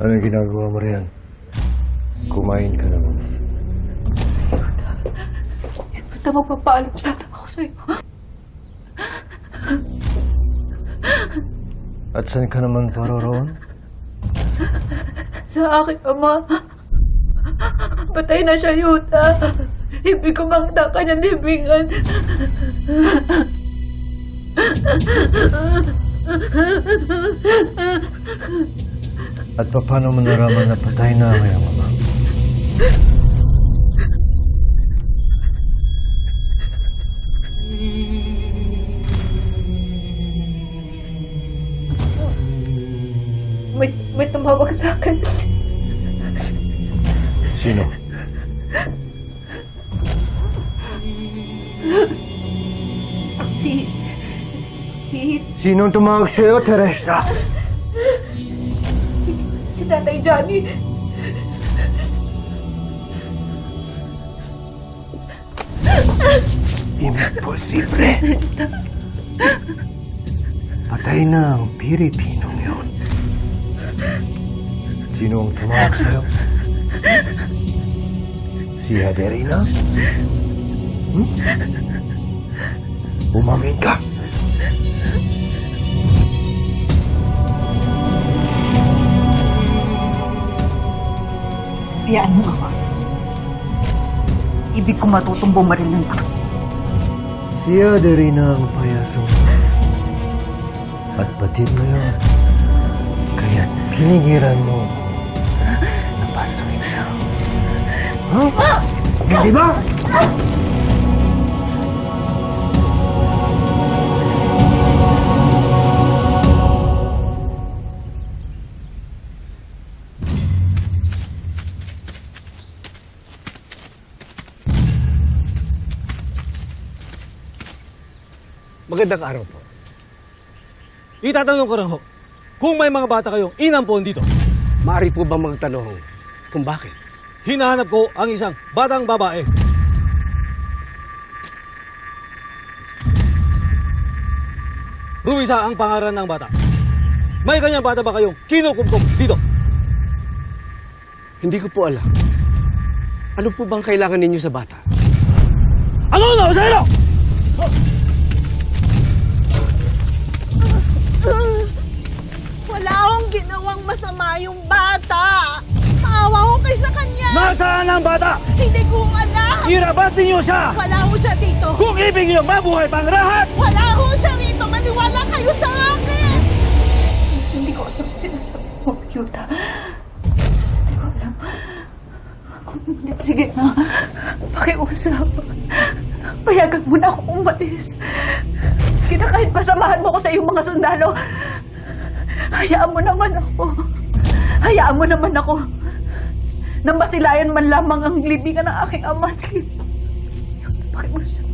Anong ginagawa mo riyan? Kumain ka naman. Ba't na magpapaalam sana ako sa'yo? At saan ka naman paroroon? Sa aking ama. Patay na siya, Yuta. Ibig ko makita ang kanyang libingan. At paano mo naraman na patay na ang iyong ama? May, may tumawag sa akin. Sino? Si... Si... Sinong tumawag sa'yo, Teresa? Tatay Johnny. Imposible. Patay na ang Pilipinong yun. Sino ang tumawag sa'yo? Si Adelina? Hmm? Umamin ka. Hayaan mo ako. Ibig ko matutong bumaril ng taksi. Si Adelina ang payaso mo. At batid mo yun. Kaya pinigiran mo na pasawin siya. Huh? Hindi ba? Magandang araw po. Itatanong ko lang ho, kung may mga bata kayong inampon dito, Maaari po ba magtanong kung bakit? hinahanap ko ang isang batang babae. Ruisa ang pangaran ng bata. May kanyang bata ba kayong kinukumkum dito? Hindi ko po alam. Ano po bang kailangan ninyo sa bata? Ano na, Osero? Wala ginawang masama yung bata. Maawa ko kay sa kanya. Nasaan ang bata? Hindi ko alam. Irabas ninyo siya! Wala ko siya dito. Kung ibig niyo mabuhay pang lahat! Wala ko siya rito. Maniwala kayo sa akin. Hindi ko alam sinasabi mo, Yuta. Hindi ko alam. Sige na. Pakiusap. Payagan mo na ako umalis. Kita kahit pasamahan mo ko sa iyong mga sundalo. Hayaan mo naman ako. Hayaan mo naman ako. Nang masilayan man lamang ang libingan ng aking ama. Sige. Yuta, pakiusap.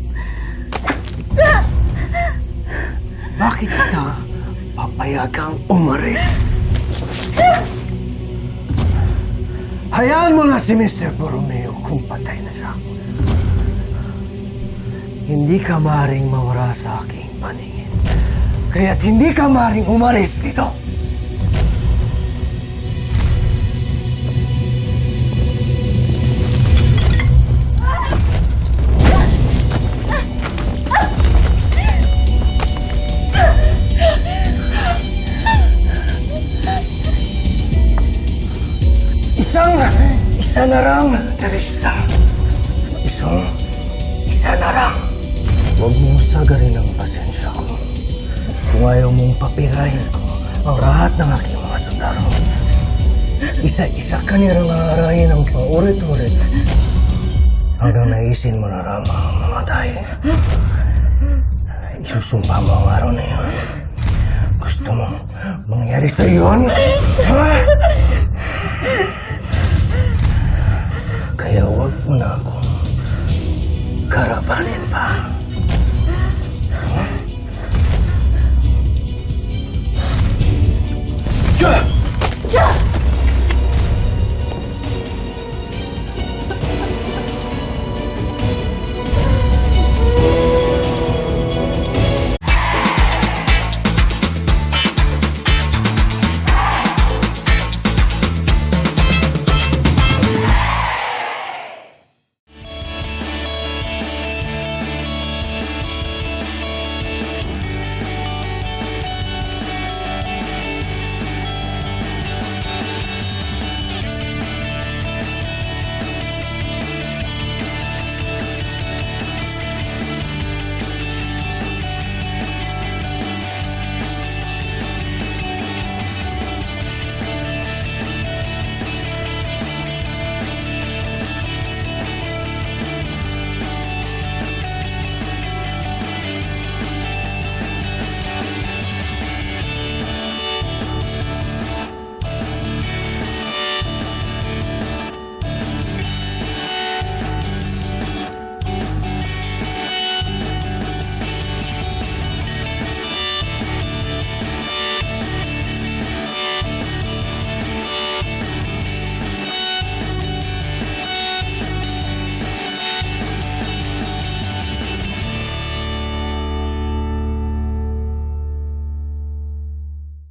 Bakit kita papayagang umaris? Hayaan mo na si Mr. Borromeo kung patay na siya. Hindi ka maring mawala sa aking paningin. Kaya't hindi ka maring umalis dito. Isang, isa na lang, Teresa. Isang, isa na lang. Huwag mong sagarin ang pasensya ko. Kung ayaw mong papirahin ko ang lahat ng aking mga sundalo. Isa-isa ka nilang aarahin ang paulit-ulit hanggang naisin mo na lamang ang mamatay. Isusumpa mo ang araw na yun. Gusto mong mangyari sa iyon? Ha? 걸어버린 바. 야! 야!